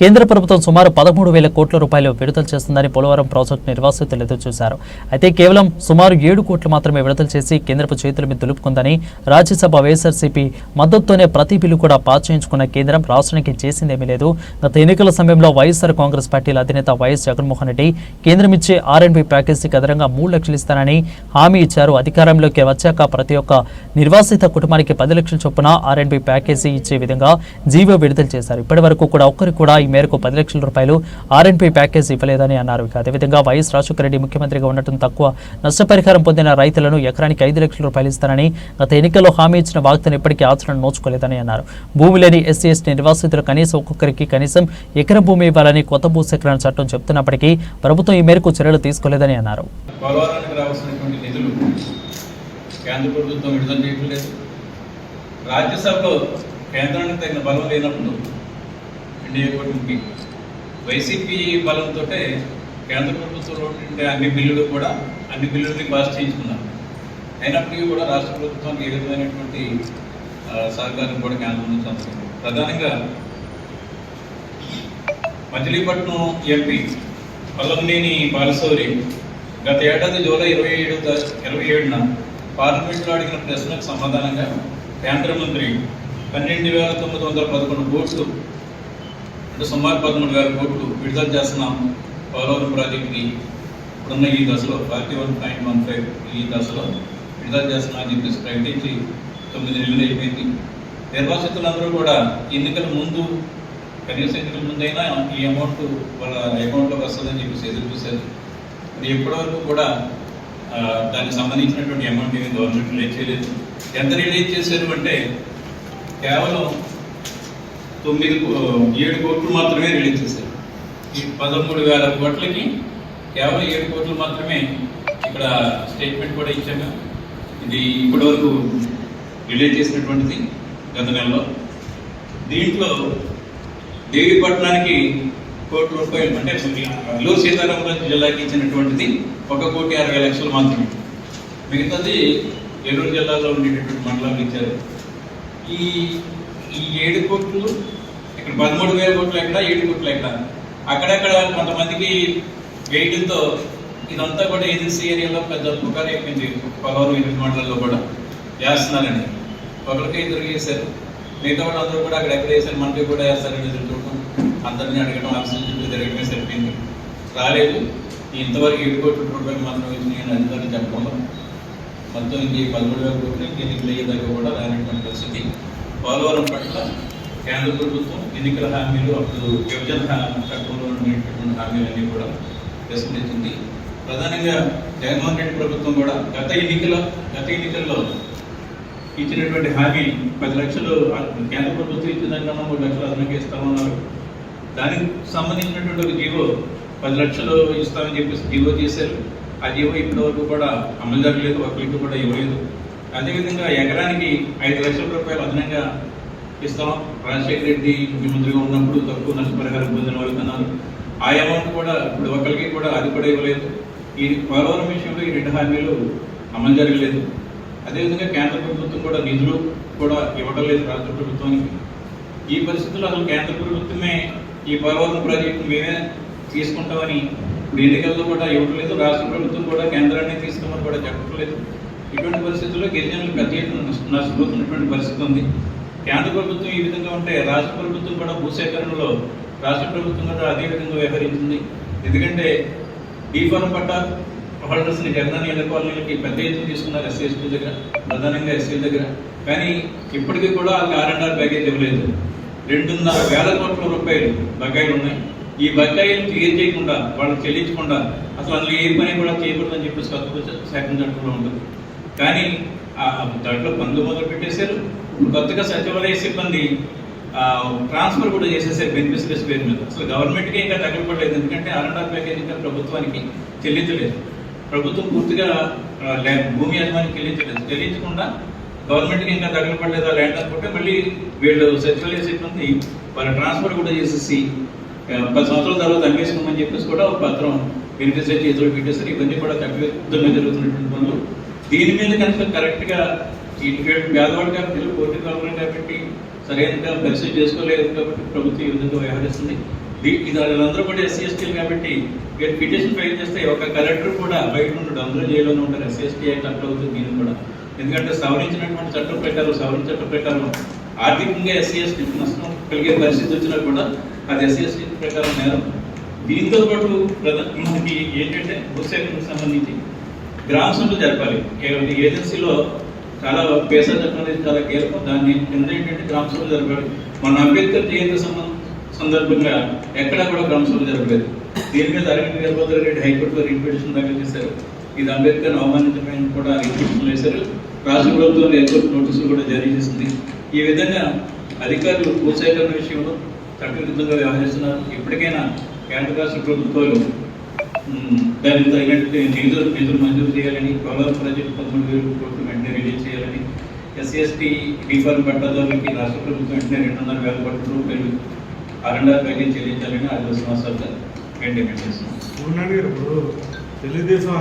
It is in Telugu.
కేంద్ర ప్రభుత్వం సుమారు పదమూడు వేల కోట్ల రూపాయలు విడుదల చేస్తుందని పోలవరం ప్రాజెక్టు నిర్వాసితులు ఎదురు చూశారు అయితే కేవలం సుమారు ఏడు కోట్లు మాత్రమే విడుదల చేసి కేంద్రపు చేతుల మీద దులుపుకుందని రాజ్యసభ వైఎస్ఆర్సీపీ మద్దతుతోనే ప్రతి బిల్లు కూడా పాస్ చేయించుకున్న కేంద్రం రాష్ట్రానికి చేసిందేమీ లేదు. గత ఎన్నికల సమయంలో వైఎస్ఆర్ కాంగ్రెస్ పార్టీల అధినేత వైఎస్ జగన్మోహన్ రెడ్డి కేంద్రం ఇచ్చే ఆర్ఎండ్బి ప్యాకేజీకి అదనంగా మూడు లక్షలు ఇస్తానని హామీ ఇచ్చారు. అధికారంలోకి వచ్చాక ప్రతి ఒక్క నిర్వాసిత కుటుంబానికి పది లక్షల చొప్పున ఆర్ఎండ్బి ప్యాకేజీ ఇచ్చే విధంగా జీవో విడుదల చేశారు. ఇప్పటి వరకు కూడా ఒక్కరికి కూడా ఈ మేరకు పది లక్షల రూపాయలు ఆర్ఎన్పి ప్యాకేజ్ ఇవ్వలేదని అన్నారు. అదేవిధంగా వైఎస్ రాజశేఖర రెడ్డి ముఖ్యమంత్రిగా ఉండటం తక్కువ. నష్టపరిహారం పొందిన రైతులను ఎకరానికి ఐదు లక్షల రూపాయలు ఇస్తారని గత ఎన్నికల్లో హామీ ఇచ్చిన వాగ్దానం ఇప్పటికీ ఆచరణ నోచుకోలేదని అన్నారు. భూమి లేని ఎస్సీ ఎస్టీ నిర్వాసితులు కనీసం ఒక్కొక్కరికి కనీసం ఎకరం భూమి ఇవ్వాలని కొత్త భూసేకరణ చట్టం చెబుతున్నప్పటికీ ప్రభుత్వం ఈ మేరకు చర్యలు తీసుకోలేదని అన్నారు. కేంద్ర ప్రభుత్వం విడుదల చేయట్లేదు. రాజ్యసభలో కేంద్రానికి తగిన బలం లేనప్పుడు ఎన్డీఏ వైసీపీ బలంతో కేంద్ర ప్రభుత్వంలో ఉండే అన్ని బిల్లులు కూడా అన్ని బిల్లుల్ని పాస్ చేయించుకున్నారు. అయినప్పటికీ కూడా రాష్ట్ర ప్రభుత్వానికి ఏ విధమైనటువంటి సహకారం కూడా కేంద్రం నుంచి అందుతుంది ప్రధానంగా మచిలీపట్నం ఎంపీ పల్లంనేని బాలశౌరి గత ఏడాది జూలై ఇరవై ఏడు ఇరవై ఏడున పార్లమెంట్లో అడిగిన ప్రశ్నకు సమాధానంగా కేంద్ర మంత్రి పన్నెండు వేల తొమ్మిది వందల పదకొండు కోట్లు సుమారు పదమూడు వేల కోట్లు విడుదల చేస్తున్నాం పోలవరం ప్రాజెక్టుకి ఇప్పుడున్న ఈ దశలో forty one point one five ఈ దశలో విడుదల చేస్తున్నా అని చెప్పేసి ప్రకటించి తొమ్మిది నెలలు అయిపోయింది. నిర్వాసితులందరూ కూడా ఎన్నికల ముందు కనీసం ఎన్నికల ముందైనా ఈ అమౌంట్ వాళ్ళ అకౌంట్లోకి వస్తుందని చెప్పేసి ఎదురు చూశారు. మరి ఇప్పటివరకు కూడా దానికి సంబంధించినటువంటి అమౌంట్ ఏమి గవర్నమెంట్ రిలీజ్ చేయలేదు. ఎంత రిలీజ్ చేశారు అంటే కేవలం తొమ్మిది ఏడు కోట్లు మాత్రమే రిలీజ్ చేశారు. ఈ పదమూడు వేల కోట్లకి కేవలం ఏడు కోట్లు మాత్రమే ఇక్కడ స్టేట్మెంట్ కూడా ఇచ్చాము. ఇది ఇప్పటివరకు రిలీజ్ చేసినటువంటిది గత నెలలో. దీంట్లో దేవీపట్నానికి కోటి రూపాయలు అంటే అల్లూరు సీతారామరాజు జిల్లాకి ఇచ్చినటువంటిది ఒక కోటి అరవై లక్షలు మాత్రమే. మిగతాది ఏలూరు జిల్లాలో ఉండేటటువంటి మండలాలు ఇచ్చారు. ఈ ఈ ఏడు కోట్లు ఇక్కడ పదమూడు వేల కోట్లు ఎక్కడ ఏడు కోట్లు ఎక్కడ? అక్కడక్కడ కొంతమందికి వెయిట్తో ఇదంతా కూడా ఏజెన్సీ ఏరియాలో పెద్ద పుకారు అయిపోయింది. పదహారు ఎనిమిది మండలాల్లో కూడా వేస్తున్నారని ఒకరికి ఇద్దరు వేశారు మిగతా వాళ్ళందరూ కూడా అక్కడ ఎక్కడ వేశారు మనకి కూడా వేస్తారని చూడటం అందరినీ అడగడం ఆఫీసుల చుట్టూ తిరగడమే సరిపోయింది. రాలేదు. ఇంతవరకు ఏడు కోట్ల రూపాయలు మాత్రం వచ్చినాయి అని అధికారులు చెప్పడంలో మొత్తం ఇంక పదమూడు వేల కోట్లు ఇంక నిధులు అయ్యేదాకా కూడా రానటువంటి పరిస్థితి. పోలవరం పట్ల కేంద్ర ప్రభుత్వం ఎన్నికల హామీలు అప్పుడు విభజన చట్టంలో ఉండేటటువంటి హామీలన్నీ కూడా విస్మరించింది ప్రధానంగా జగన్మోహన్ రెడ్డి ప్రభుత్వం కూడా గత ఎన్నికల గత ఎన్నికల్లో ఇచ్చినటువంటి హామీ పది లక్షలు కేంద్ర ప్రభుత్వం ఇచ్చిన దానికన్నా మూడు లక్షలు అదనంగా ఇస్తామన్నారు. దానికి సంబంధించినటువంటి ఒక జీవో పది లక్షలు ఇస్తామని చెప్పేసి జీవో చేశారు. ఆ జీవో ఇప్పటి వరకు కూడా అమలు జరగలేదు ఒకరికి కూడా ఇవ్వలేదు. అదేవిధంగా ఎకరానికి ఐదు లక్షల రూపాయలు అదనంగా ఇస్తాం. రాజశేఖర రెడ్డి ముఖ్యమంత్రిగా ఉన్నప్పుడు తక్కువ నష్టపరిహారం పొందిన వాళ్ళకి అన్నారు ఆ అమౌంట్ కూడా ఇప్పుడు ఒకరికి కూడా అది కూడా ఇవ్వలేదు. ఈ పోలవరం విషయంలో ఈ రెండు హామీలు అమలు జరగలేదు. అదేవిధంగా కేంద్ర ప్రభుత్వం కూడా నిధులు కూడా ఇవ్వడం లేదు రాష్ట్ర ప్రభుత్వానికి. ఈ పరిస్థితుల్లో అసలు కేంద్ర ప్రభుత్వమే ఈ పోలవరం ప్రాజెక్టు మేమే తీసుకుంటామని ఇప్పుడు ఎన్నికల్లో కూడా ఇవ్వట్లేదు రాష్ట్ర ప్రభుత్వం కూడా కేంద్రాన్ని తీసుకోమని కూడా చెప్పట్లేదు. ఇటువంటి పరిస్థితుల్లో గిరిజనులు పెద్ద నష్టపోతున్నటువంటి పరిస్థితి ఉంది. కేంద్ర ప్రభుత్వం ఈ విధంగా ఉంటే రాష్ట్ర ప్రభుత్వం కూడా భూసేకరణలో రాష్ట్ర ప్రభుత్వం కూడా అదే విధంగా వ్యవహరించింది. ఎందుకంటే ఈ ఫారం పట్ట హోల్డర్స్ని జగనన్న పెద్ద ఎత్తున తీసుకున్నారు ఎస్సీ ఎస్టీ దగ్గర ప్రధానంగా ఎస్సీ దగ్గర. కానీ ఇప్పటికీ కూడా వాళ్ళకి ఆర్ అండ్ ఆర్ ప్యాకేజ్ ఇవ్వలేదు. రెండున్నర వేల కోట్ల రూపాయలు బకాయిలు ఉన్నాయి. ఈ బకాయిలు క్లియర్ చేయకుండా వాళ్ళు చెల్లించకుండా అసలు అందులో ఏ పని కూడా చేయకూడదని చెప్పి సత్వ శాఖ చట్టంలో ఉంటుంది. కానీ దాంట్లో పనులు మొదలు పెట్టేశారు. కొత్తగా సచివాలయ సిబ్బంది ట్రాన్స్ఫర్ కూడా చేసేసారు బెనిఫిషరీస్ పేరు మీద. అసలు గవర్నమెంట్కి ఇంకా తగ్గపడలేదు ఎందుకంటే ఆర్ అండ్ ఆర్ ప్యాకేజ్ ఇంకా ప్రభుత్వానికి చెల్లించలేదు. ప్రభుత్వం పూర్తిగా భూమి యజమానికి చెల్లించలేదు. చెల్లించకుండా గవర్నమెంట్కి ఇంకా తగ్గపడలేదా ల్యాండ్ అనుకుంటే మళ్ళీ వీళ్ళు సచివాలయ సిబ్బంది వాళ్ళ ట్రాన్స్ఫర్ కూడా చేసేసి పది సంవత్సరాల తర్వాత అన్వేషించమని చెప్పేసి కూడా ఒక పత్రం బెనిఫిషరీ చేతిలో పెట్టేసరి ఇవన్నీ కూడా తక్కువ జరుగుతున్నటువంటి పనులు. దీని మీద కనుక కరెక్ట్గా ఈ పేదవాడు కాబట్టి పోటీ కావాలి కాబట్టి సరైనగా పరిస్థితి చేసుకోలేదు కాబట్టి ప్రభుత్వం ఈ విధంగా వ్యవహరిస్తుంది. వీళ్ళందరూ కూడా ఎస్సీ ఎస్టీలు కాబట్టి వీళ్ళు పిటిషన్ ఫైల్ చేస్తే ఒక కలెక్టర్ కూడా బయట ఉంటాడు అందరూ జైల్లోనే ఉంటారు ఎస్సీ ఎస్టీ యాక్ట్ అప్లై అవుతుంది దీన్ని కూడా. ఎందుకంటే సవరించినటువంటి చట్టం ప్రకారం సవరణ చట్టం ప్రకారం ఆర్థికంగా ఎస్సీ ఎస్టీ నష్టం కలిగే పరిస్థితి వచ్చినా కూడా అది ఎస్సీ ఎస్టీ ప్రకారం నేరం. దీంతో పాటు ప్రధాన మనకి ఏంటంటే భూసేకరణకు సంబంధించి గ్రామ సభలు జరపాలి. కేవలం ఏజెన్సీలో చాలా పేసా చట్టం చాలా కీలకం దాన్ని కింద ఏంటంటే గ్రామ సభలు జరపాలి. మన అంబేద్కర్ జయంతి సంబంధం సందర్భంగా ఎక్కడా కూడా గ్రామ సభలు జరపలేదు. దీని మీద అరవింద్ వీరభద్ర రెడ్డి హైకోర్టులో రిట్ పిటిషన్ దాఖలు చేశారు. ఇది అంబేద్కర్ అవమానించడం కూడా రిట్ పిటిషన్ వేశారు. రాష్ట్ర ప్రభుత్వం హైకోర్టు నోటీసులు కూడా జారీ చేసింది. ఈ విధంగా అధికారులు భూసేకరణ విషయంలో చట్టవిరుద్ధంగా వ్యవహరిస్తున్నారు. ఇప్పటికైనా కేంద్ర రాష్ట్ర ప్రభుత్వాలు దానికి తగినట్టు నిధులు నిధులు మంజూరు చేయాలని పోలవరం ప్రాజెక్టు పదమూడు వేల కోట్లు వెంటనే రిలీజ్ చేయాలని ఎస్సీ ఎస్టీ రీఫార్మ్ పట్టాదారులకి రాష్ట్ర ప్రభుత్వం వెంటనే రెండు వందల వేల కోట్ల రూపాయలు ఆర్ఎండ్ఆర్ ప్యాకేజ్ చెల్లించాలని ఆదివాసీ సంవత్సరాలుగా వెంటనే చేస్తున్నాం తెలుగుదేశం